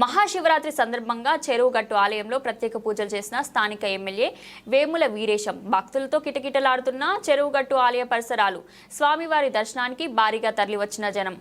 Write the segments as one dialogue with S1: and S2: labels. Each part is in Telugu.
S1: మహాశివరాత్రి సందర్భంగా చెరువుగట్టు ఆలయంలో ప్రత్యేక పూజలు చేసిన స్థానిక ఎమ్మెల్యే వేముల వీరేశం. భక్తులతో కిటకిటలాడుతున్న చెరువుగట్టు ఆలయ పరిసరాలు. స్వామివారి దర్శనానికి భారీగా తరలివచ్చిన జనం.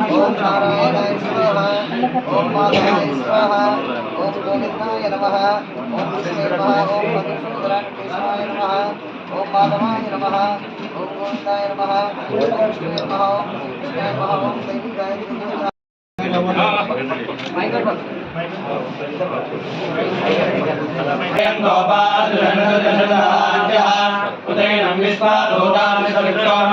S2: ॐ नारायणाय स्वाहा ॐ माधवाय स्वाहा ॐ गोविन्दाय नमः ॐ कृष्णे नमः ॐ मधुसूदराकृष्णाय
S3: नमः ॐ माधवाय नमः ॐ गोविन्दाय नमः ॐ कृष्णे नमः ॐ कृष्णे नमः ॐ दैविकाय नमः गोपाल उदयनं विश्वादोदान सविक्रम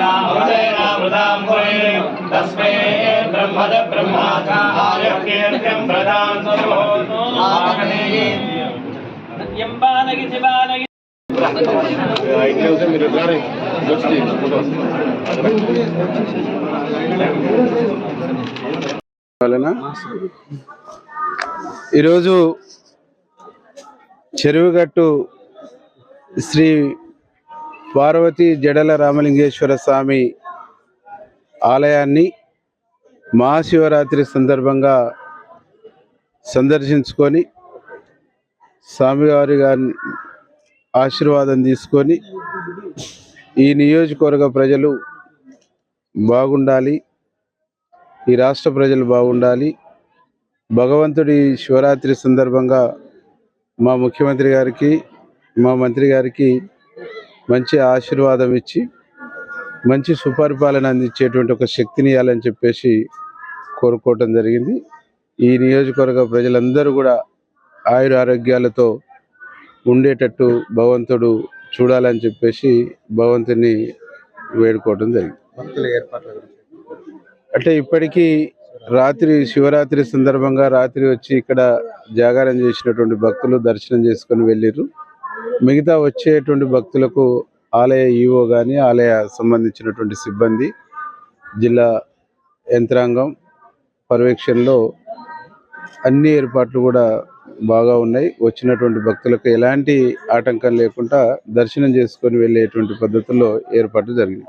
S3: బ్రహ్మణ బ్రహ్మచార్య కీర్త్యం ప్రదాం
S4: ఈరోజు చెరువుగట్టు శ్రీ పార్వతి జడల రామలింగేశ్వర స్వామి ఆలయాన్ని మహాశివరాత్రి సందర్భంగా సందర్శించుకొని స్వామివారి గారి ఆశీర్వాదం తీసుకొని ఈ నియోజకవర్గ ప్రజలు బాగుండాలి ఈ రాష్ట్ర ప్రజలు బాగుండాలి. భగవంతుడి శివరాత్రి సందర్భంగా మా ముఖ్యమంత్రి గారికి మా మంత్రి గారికి మంచి ఆశీర్వాదం ఇచ్చి మంచి సుపరిపాలన అందించేటువంటి ఒక శక్తిని ఇవ్వాలని చెప్పేసి కోరుకోవటం జరిగింది. ఈ నియోజకవర్గ ప్రజలందరూ కూడా ఆయుర ఆరోగ్యాలతో ఉండేటట్టు భగవంతుడు చూడాలని చెప్పేసి భగవంతుని వేడుకోవటం జరిగింది. అంటే ఇప్పటికీ రాత్రి శివరాత్రి సందర్భంగా రాత్రి వచ్చి ఇక్కడ జాగారం చేసినటువంటి భక్తులు దర్శనం చేసుకొని వెళ్ళిర్రు. మిగతా వచ్చేటువంటి భక్తులకు ఆలయ ఈవో కానీ ఆలయ సంబంధించినటువంటి సిబ్బంది జిల్లా యంత్రాంగం పర్యవేక్షణలో అన్ని ఏర్పాట్లు కూడా బాగా ఉన్నాయి. వచ్చినటువంటి భక్తులకు ఎలాంటి ఆటంకం లేకుండా దర్శనం చేసుకొని వెళ్ళేటువంటి పద్ధతుల్లో ఏర్పాట్లు జరిగింది